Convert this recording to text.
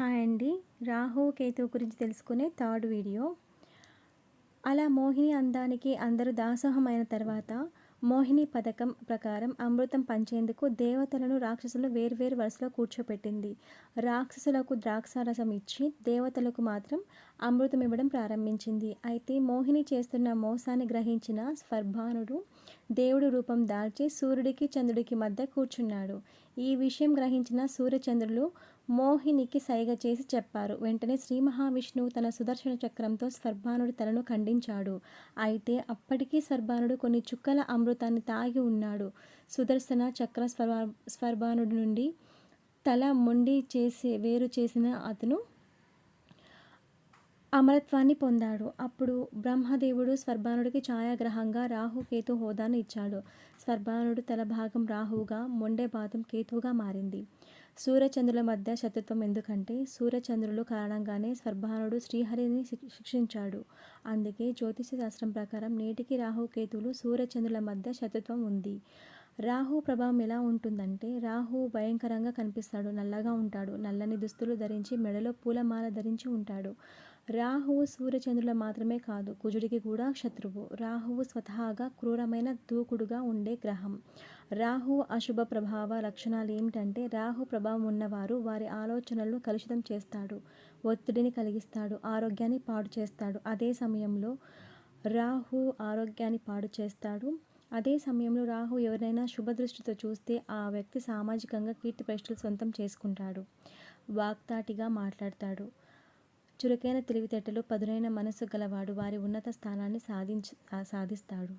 Hi అండి. రాహు కేతు గురించి తెలుసుకునే థర్డ్ వీడియో. అలా మోహిని అందానికి అందరూ దాసోహమైన తర్వాత మోహిని పథకం ప్రకారం అమృతం పంచేందుకు దేవతలను రాక్షసులు వేర్వేరు వరుసలో కూర్చోపెట్టింది. రాక్షసులకు ద్రాక్షారసం ఇచ్చి దేవతలకు మాత్రం అమృతం ఇవ్వడం ప్రారంభించింది. అయితే మోహిని చేస్తున్న మోసాన్ని గ్రహించిన స్వర్భానుడు దేవుడు రూపం దాల్చి సూర్యుడికి చంద్రుడికి మధ్య కూర్చున్నాడు. ఈ విషయం గ్రహించిన సూర్యచంద్రులు మోహినికి సైగ చేసి చెప్పారు. వెంటనే శ్రీ మహావిష్ణువు తన సుదర్శన చక్రంతో స్వర్భానుడి తలను ఖండించాడు. అయితే అప్పటికీ స్వర్భానుడు కొన్ని చుక్కల అమృతాన్ని తాగి ఉన్నాడు. సుదర్శన చక్ర స్వర్ స్వర్భానుడి నుండి తల మొండి చేసి వేరు చేసిన అతను అమరత్వాన్ని పొందాడు. అప్పుడు బ్రహ్మదేవుడు స్వర్భానుడికి ఛాయాగ్రహంగా రాహు కేతు హోదాను ఇచ్చాడు. స్వర్భానుడు తల భాగం రాహువుగా మొండే భాగం కేతువుగా మారింది. సూర్యచంద్రుల మధ్య శత్రుత్వం ఎందుకంటే సూర్యచంద్రులు కారణంగానే స్వర్భానుడు శ్రీహరిని శిక్షించాడు. అందుకే జ్యోతిష శాస్త్రం ప్రకారం నేటికి రాహు కేతువులు సూర్యచంద్రుల మధ్య శత్రుత్వం ఉంది. రాహు ప్రభావం ఎలా ఉంటుందంటే రాహు భయంకరంగా కనిపిస్తాడు నల్లగా ఉంటాడు నల్లని దుస్తులు ధరించి మెడలో పూలమాల ధరించి ఉంటాడు. రాహువు సూర్యచంద్రుల మాత్రమే కాదు కుజుడికి కూడా శత్రువు. రాహువు స్వతహాగా క్రూరమైన దూకుడుగా ఉండే గ్రహం. రాహు అశుభ ప్రభావ లక్షణాలు ఏమిటంటే రాహు ప్రభావం ఉన్నవారు వారి ఆలోచనలను కలుషితం చేస్తాడు ఒత్తిడిని కలిగిస్తాడు ఆరోగ్యాన్ని పాడు చేస్తాడు. అదే సమయంలో రాహు ఆరోగ్యాన్ని పాడు చేస్తాడు. అదే సమయంలో రాహు ఎవరైనా శుభదృష్టితో చూస్తే ఆ వ్యక్తి సామాజికంగా కీర్తి ప్రశ్నలు సొంతం చేసుకుంటాడు. వాక్తాటిగా మాట్లాడతాడు. చురుకైన తెలివితేటలు పదునైన మనస్సు గలవాడు వారి ఉన్నత స్థానాన్ని సాధించ సాధిస్తాడు.